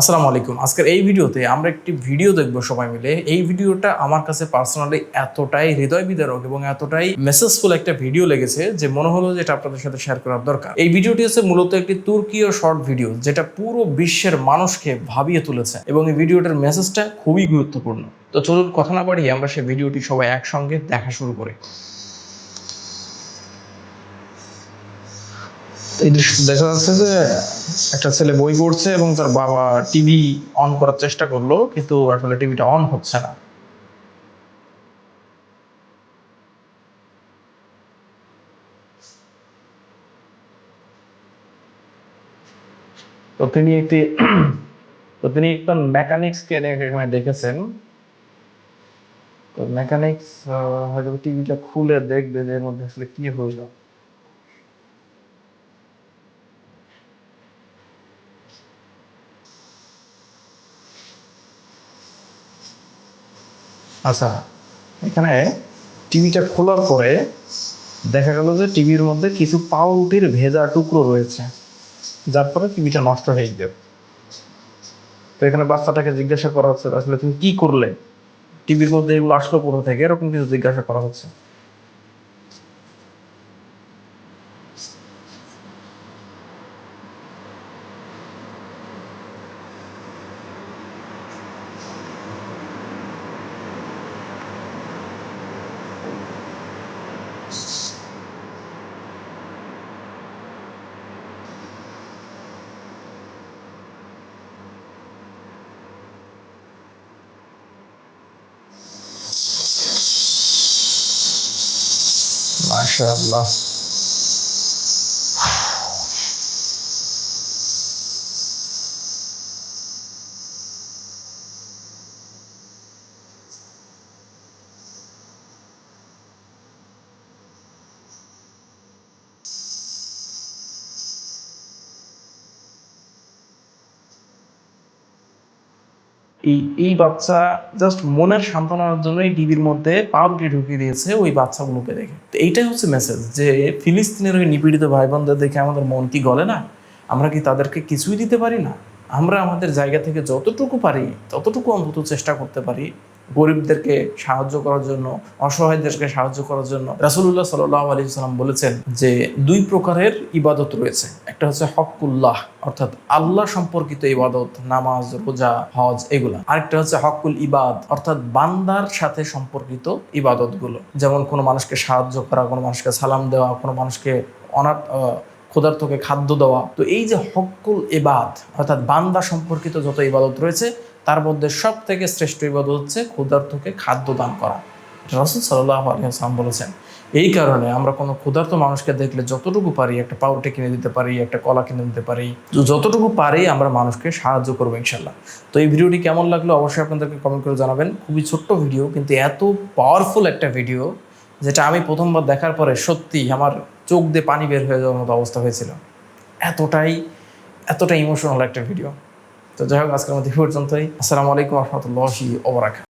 আসসালামু আলাইকুম। আজকের এই ভিডিওতে আমরা একটি ভিডিও দেখব সবাই মিলে। এই ভিডিওটা আমার কাছে পার্সোনালি এতটাই হৃদয় বিদারক এবং এতটাই মেসেজফুল একটা ভিডিও লেগেছে যে মনে হলো যে এটা আপনাদের সাথে শেয়ার করার দরকার। এই ভিডিওটি হচ্ছে মূলত একটি তুর্কীয় শর্ট ভিডিও যেটা পুরো বিশ্বের মানুষকে ভাবিয়ে তুলেছে এবং এই ভিডিওটার মেসেজটা খুবই গুরুত্বপূর্ণ। তো চলুন কথা না বাড়িয়ে আমরা সেই ভিডিওটি সবাই একসঙ্গে দেখা শুরু করি। দেখা যাচ্ছে যে একটা ছেলে বই পড়ছে এবং তার বাবা টিভি অন করার চেষ্টা করল, কিন্তু আসলে টিভিটা অন হচ্ছে না। তো তিনি একটি, তো তিনি একজন মেকানিক্সকে এখানে দেখেছেন। তো মেকানিক্স হয়তো টিভিটা খুলে দেখবে যে এর মধ্যে আসলে কি হইল। আচ্ছা এখানে টিভিটা খোলার পরে দেখা গেল যে টিভির মধ্যে কিছু পাউরুটির ভেজা টুকরো রয়েছে, যার পরে টিভিটা নষ্ট হয়ে যাবে তো এখানে বাচ্চাটাকে জিজ্ঞাসা করা হচ্ছে, আসলে তুমি কি করলে? টিভির মধ্যে এগুলো আসলো কোথা থেকে? এরকম কিছু জিজ্ঞাসা করা হচ্ছে। মাশাআল্লাহ। এই এই বাচ্চা জাস্ট মনের সান্ত্বনার জন্য এই টিভির মধ্যে পাউরুটি ঢুকিয়ে দিয়েছে ওই বাচ্চাগুলোকে দেখে। তো এইটাই হচ্ছে মেসেজ যে ফিলিস্তিনের ওই নিপীড়িত ভাই বোনদের দেখে আমাদের মন কি গলে না? আমরা কি তাদেরকে কিছুই দিতে পারি না? আমরা আমাদের জায়গা থেকে যতটুকু পারি, ততটুকু অন্তত চেষ্টা করতে পারি গরিবদেরকে সাহায্য করার জন্য, অসহায়দেরকে সাহায্য করার জন্য রাসুল্লাহ সাল্লাহ আলী সাল্লাম বলেছেন যে দুই প্রকারের ইবাদত রয়েছে। একটা হচ্ছে হকুল্লাহ অর্থাৎ আল্লাহ সম্পর্কিত ইবাদত, নামাজ, রোজা, হজ এগুলা। আরেকটা হচ্ছে হকুল ইবাদ, অর্থাৎ বান্দার সাথে সম্পর্কিত ইবাদতগুলো। যেমন কোনো মানুষকে সাহায্য করা, কোনো মানুষকে সালাম দেওয়া, কোনো মানুষকে অনাথ ক্ষুধার্তকে খাদ্য দেওয়া। তো এই যে হকুল এবাদ অর্থাৎ বান্দা সম্পর্কিত যত ইবাদত রয়েছে, তার মধ্যে সব থেকে শ্রেষ্ঠ ইবাদত হচ্ছে ক্ষুধার্তকে খাদ্য দান করা। রসুল সাল্লাহ বলেছেন। এই কারণে আমরা কোনো ক্ষুধার্ত মানুষকে দেখলে যতটুকু পারি একটা পাউরুটি কিনে দিতে পারি, একটা কলা কিনে দিতে পারি যতটুকু পারি আমরা মানুষকে সাহায্য করব ইনশাল্লাহ তো এই ভিডিওটি কেমন লাগল অবশ্যই আপনাদেরকে কমেন্ট করে জানাবেন। খুবই ছোট্ট ভিডিও, কিন্তু এত পাওয়ারফুল একটা ভিডিও, যেটা আমি প্রথমবার দেখার পরে সত্যি আমার চোখ দিয়ে পানি বের হয়ে যাওয়ার মতো অবস্থা হয়েছিল। এতটাই এতটাই ইমোশনাল একটা ভিডিও তো যাই হোক, আজকের মধ্যে পর্যন্তই। আসসালামু আলাইকুম রহমতুল্লাহি ওবরাকাত